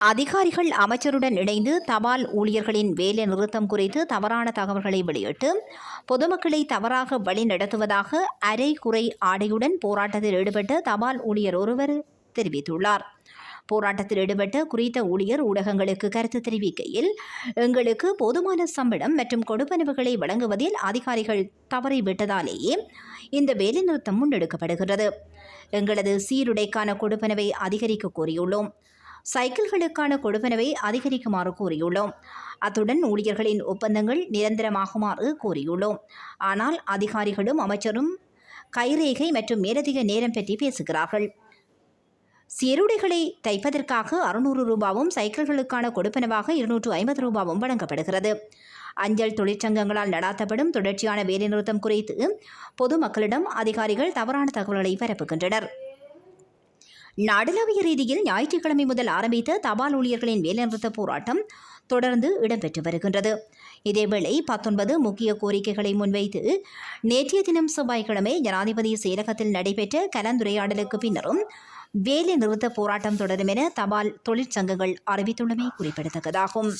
அதிகாரிகள் அமைச்சருடன் இணைந்து தபால் ஊழியர்களின் வேலை நிறுத்தம் குறித்து தவறான தகவல்களை வெளியிட்டு பொதுமக்களை தவறாக வழிநடத்துவதாக அரை குறை ஆடையுடன் போராட்டத்தில் ஈடுபட்ட தபால் ஊழியர் ஒருவர் தெரிவித்துள்ளார். போராட்டத்தில் ஈடுபட்ட குறித்த ஊழியர் ஊடகங்களுக்கு கருத்து தெரிவிக்கையில் எங்களுக்கு போதுமான சம்பளம் மற்றும் கொடுப்பனவுகளை வழங்குவதில் அதிகாரிகள் தவறிவிட்டதாலேயே இந்த வேலைநிறுத்தம் முன்னெடுக்கப்படுகிறது. எங்களது சீருடைக்கான கொடுப்பனவை அதிகரிக்க கோரியுள்ளோம். சைக்கிள்களுக்கான கொடுப்பனவை அதிகரிக்குமாறு கூறியுள்ளோம். அத்துடன் ஊழியர்களின் ஒப்பந்தங்கள் நிரந்தரமாகுமாறு கூறியுள்ளோம். ஆனால் அதிகாரிகளும் அமைச்சரும் கைரேகை மற்றும் மேலதிக நேரம் பற்றி பேசுகிறார்கள். சீருடைகளை தைப்பதற்காக அறுநூறு ரூபாவும் சைக்கிள்களுக்கான கொடுப்பனவாக இருநூற்று ஐம்பது ரூபாவும் வழங்கப்படுகிறது. அஞ்சல் தொழிற்சங்கங்களால் நடாத்தப்படும் தொடர்ச்சியான வேலைநிறுத்தம் குறித்து பொதுமக்களிடம் அதிகாரிகள் தவறான தகவல்களை பரப்புகின்றனர். நாடளாவிய ரீதியில் ஞாயிற்றுக்கிழமை முதல் ஆரம்பித்த தபால் ஊழியர்களின் வேலைநிறுத்த போராட்டம் தொடர்ந்து இடம்பெற்று வருகின்றது. இதேவேளை பத்தொன்பது முக்கிய கோரிக்கைகளை முன்வைத்து நேற்றைய தினம் செவ்வாய்க்கிழமை ஜனாதிபதி செயலகத்தில் நடைபெற்ற கலந்துரையாடலுக்கு பின்னரும் வேலை நிறுத்த போராட்டம் தொடரும் என தபால் தொழிற்சங்கங்கள் அறிவித்துள்ளமை குறிப்பிடத்தக்கதாகும்.